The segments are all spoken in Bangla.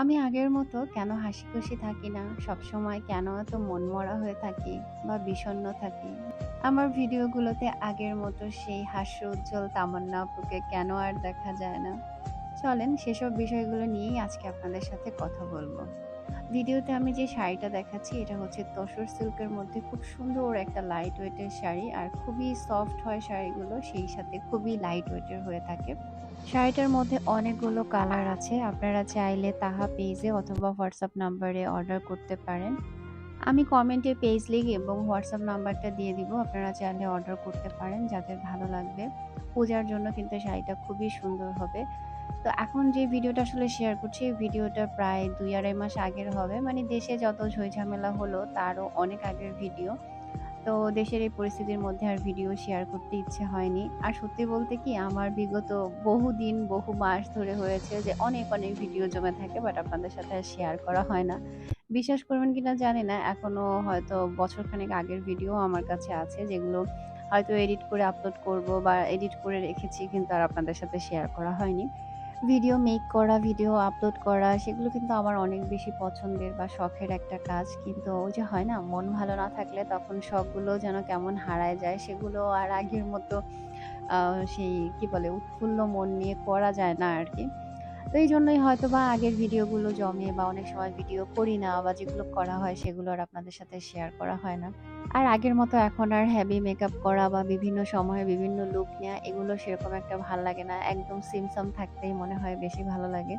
আমি আগের মতো কেন হাসি খুশি থাকি না? সব সময় কেন এত মনমরা হয়ে থাকি বা বিষণ্ন থাকি? আমার ভিডিওগুলোতে আগের মতো সেই হাস্য, উজ্জ্বল তামান্না আপুকে কেন আর দেখা যায় না? চলেন সেসব বিষয়গুলো নিয়েই আজকে আপনাদের সাথে কথা বলব। ভিডিওতে আমি যে শাড়িটা দেখাচ্ছি, এটা হচ্ছে তসর সিল্কের মধ্যে খুব সুন্দর একটা লাইট ওয়েটের শাড়ি আর খুবই সফট হয় শাড়িগুলো, সেই সাথে খুবই লাইট ওয়েটের হয়ে থাকে। শাড়িটার মধ্যে অনেকগুলো কালার আছে। আপনারা চাইলে তাহা পেজে অথবা হোয়াটসঅ্যাপ নাম্বারে অর্ডার করতে পারেন। আমি কমেন্টে পেজ লিঙ্ক এবং হোয়াটসঅ্যাপ নাম্বারটা দিয়ে দিব। আপনারা চাইলে অর্ডার করতে পারেন, যাদের ভালো লাগবে। পূজার জন্য কিন্তু শাড়িটা খুবই সুন্দর হবে। তো এখন যে ভিডিওটা আসলে শেয়ার করছি, এই ভিডিওটা প্রায় ২-২.৫ মাস আগের হবে। মানে দেশে যত ঝই-ঝামেলা হলো তারও অনেক আগের ভিডিও। তো দেশের এই পরিস্থিতির মধ্যে আর ভিডিও শেয়ার করতে ইচ্ছে হয়নি। আর সত্যি বলতে কি আমার বিগত বহুদিন, বহু মাস ধরে হয়েছে যে অনেক, অনেক ভিডিও জমে থাকে বাট আপনাদের সাথে আর শেয়ার করা হয় না। বিশ্বাস করবেন কিনা জানি না এখনও হয়তো বছরখানেক আগের ভিডিও আমার কাছে আছে যেগুলো হয়তো এডিট করে আপলোড করব বা এডিট করে রেখেছি কিন্তু আর আপনাদের সাথে শেয়ার করা হয়নি। ভিডিও মেক করা, ভিডিও আপলোড করা সেগুলো কিন্তু আমার অনেক বেশি পছন্দের বা শখের একটা কাজ। কিন্তু ওই যে হয় না মন ভালো না থাকলে তখন শখগুলো যেন কেমন হারায় যায় সেগুলো আর আগের মতো সেই কি বলে উৎফুল্ল মন নিয়ে করা যায় না আরকি। তো এইজন্যই হয়তোবা আগের ভিডিওগুলো জমে বা অনেক সময় ভিডিও করি না বা যেগুলো করা হয় সেগুলো আর আপনাদের সাথে শেয়ার করা হয় না। আর আগের মতো এখন আর হেভি মেকআপ করা বা বিভিন্ন সময়ে বিভিন্ন লুক নেওয়া এগুলো সেরকম একটা ভালো লাগে না। একদম সিমসাম থাকতেই মনে হয় বেশি ভালো লাগে।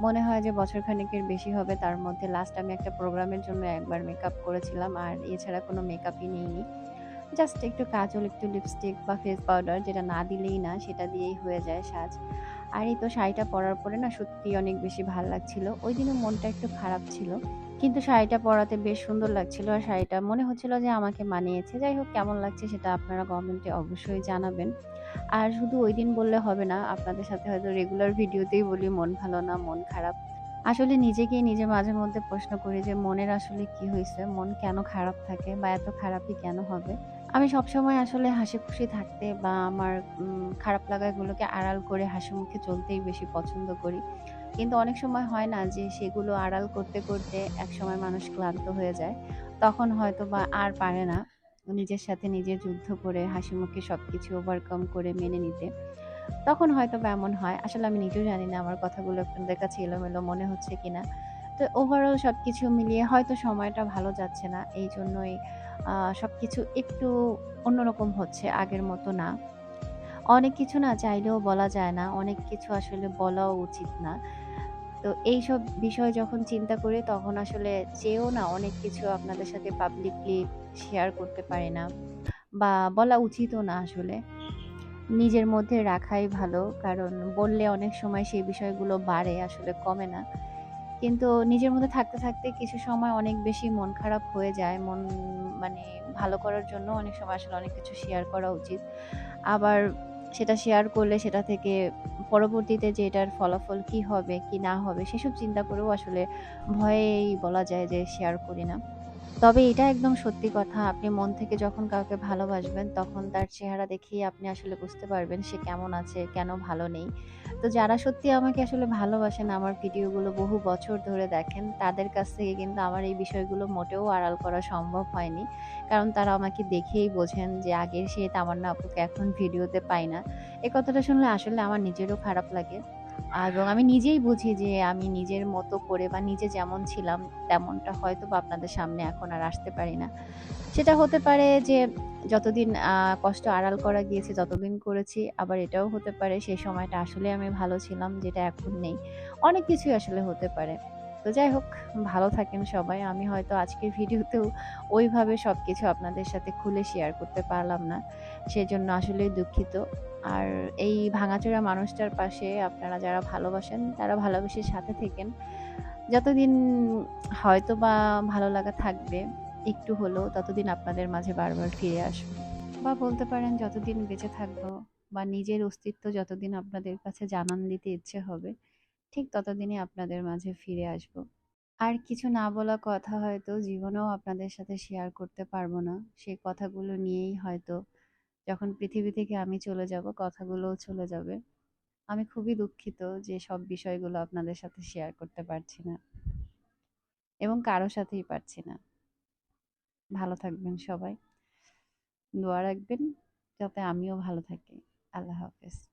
মনে হয় যে বছরখানেকের বেশি হবে তার মধ্যে লাস্ট আমি একটা প্রোগ্রামের জন্য একবার মেকআপ করেছিলাম আর এছাড়া কোনো মেকআপই নেইনি। জাস্ট একটু কাজল, একটু লিপস্টিক বা ফেস পাউডার যেটা না দিলেই না সেটা দিয়েই হয়ে যায় সাজ। আর এই তো শাড়িটা পরার পরে না সত্যিই অনেক বেশি ভালো লাগছিল। ওইদিনও মনটা একটু খারাপ ছিল। কিন্তু শাড়িটা পরাতে বেশ সুন্দর লাগছিল। আর শাড়িটা মনে হচ্ছিল যে আমাকে মানিয়েছে। যাই হোক কেমন লাগছে সেটা আপনারা কমেন্টে অবশ্যই জানাবেন। আর শুধু ওই দিন বললে হবে না। আপনাদের সাথে হয়তো রেগুলার ভিডিওতেই বলি মন ভালো না, মন খারাপ। আসলে নিজেকেই নিজে মাঝে মধ্যে প্রশ্ন করি যে মনের আসলে কি হয়েছে মন কেন খারাপ থাকে বা এত খারাপই কেন হবে? আমি সবসময় আসলে হাসিখুশি থাকতে বা আমার খারাপ লাগাগুলোকে আড়াল করে হাসিমুখে চলতেই বেশি পছন্দ করি। কিন্তু অনেক সময় হয় না যে সেগুলো আড়াল করতে, করতে একসময় মানুষ ক্লান্ত হয়ে যায়। তখন হয়তো বা আর পারে না নিজের সাথে নিজে যুদ্ধ করে হাসিমুখে সবকিছু ওভারকাম করে মেনে নিতে। তখন হয়তো বা এমন হয়। আসলে আমি নিজেও জানি না আমার কথাগুলো আপনাদের কাছে এলোমেলো মনে হচ্ছে কিনা। তো ওভারঅল সব কিছু মিলিয়ে হয়তো সময়টা ভালো যাচ্ছে না। এই জন্যই সব কিছু একটু অন্যরকম হচ্ছে, আগের মতো না। অনেক কিছু না চাইলেও বলা যায় না। অনেক কিছু আসলে বলাও উচিত না। তো এইসব বিষয় যখন চিন্তা করি তখন আসলে চেয়েও না অনেক কিছু আপনাদের সাথে পাবলিকলি শেয়ার করতে পারি না। বা বলা উচিতও না আসলে। নিজের মধ্যে রাখাই ভালো। কারণ বললে অনেক সময় সেই বিষয়গুলো বাড়ে আসলে কমে না। কিন্তু নিজের মধ্যে থাকতে, থাকতে কিছু সময় অনেক বেশি মন খারাপ হয়ে যায়। মন মানে ভালো করার জন্য অনেক সময় আসলে অনেক কিছু শেয়ার করা উচিত। আবার সেটা শেয়ার করলে সেটা থেকে পরবর্তীতে যে এটার ফলাফল কি হবে, কি না হবে সেসব চিন্তা করেও আসলে ভয়েই বলা যায় যে শেয়ার করি না। তবে এটা একদম সত্যি কথা। আপনি মন থেকে যখন কাউকে ভালোবাসবেন, তখন তার চেহারা দেখেই আপনি আসলে বুঝতে পারবেন সে কেমন আছে, কেন ভালো নেই। তো যারা সত্যি আমাকে আসলে ভালোবাসেন, আমার ভিডিওগুলো বহু বছর ধরে দেখেন, তাদের কাছ থেকে কিন্তু আমার এই বিষয়গুলো মোটেও আড়াল করা সম্ভব হয়নি। কারণ তারা আমাকে দেখেই বোঝেন যে আগের সেই তামান্না আপুকে এখন ভিডিওতে পাই না। এ কথাটা শুনলে আসলে আমার নিজেরও খারাপ লাগে। এবং আমি নিজেই বুঝি যে আমি নিজের মতো করে বা নিজে যেমন ছিলাম, তেমনটা হয়তো বা আপনাদের সামনে এখন আর আসতে পারি না। সেটা হতে পারে যে যতদিন কষ্ট আড়াল করা গিয়েছে, ততদিন করেছি। আবার এটাও হতে পারে সেই সময়টা আসলে আমি ভালো ছিলাম, যেটা এখন নেই। অনেক কিছুই আসলে হতে পারে। তো যাই হোক, ভালো থাকেন সবাই। আমি হয়তো আজকের ভিডিওতেও ওইভাবে সব কিছু আপনাদের সাথে খুলে শেয়ার করতে পারলাম না। সেজন্য আসলেই দুঃখিত। আর এই ভাঙাচোরা মানুষটার পাশে আপনারা যারা ভালোবাসেন তারা ভালোবেসে সাথে থেকেন। যতদিন হয়তো বা ভালো লাগা থাকবে একটু হলেও ততদিন আপনাদের মাঝে বারবার ফিরে আসব। বা বলতে পারেন যতদিন বেঁচে থাকব বা নিজের অস্তিত্ব যতদিন আপনাদের কাছে জানান দিতে ইচ্ছে হবে, ঠিক ততদিনই আপনাদের মাঝে ফিরে আসব। আর কিছু না বলা কথা হয়তো জীবনেও আপনাদের সাথে শেয়ার করতে পারব না। সেই কথাগুলো নিয়েই হয়তো যখন পৃথিবী থেকে আমি চলে যাব, কথাগুলোও চলে যাবে। আমি খুবই দুঃখিত যে সব বিষয়গুলো আপনাদের সাথে শেয়ার করতে পারছি না এবং কারও সাথেই পারছি না। ভালো থাকবেন সবাই। দোয়া রাখবেন যাতে আমিও ভালো থাকি। আল্লাহ হাফেজ।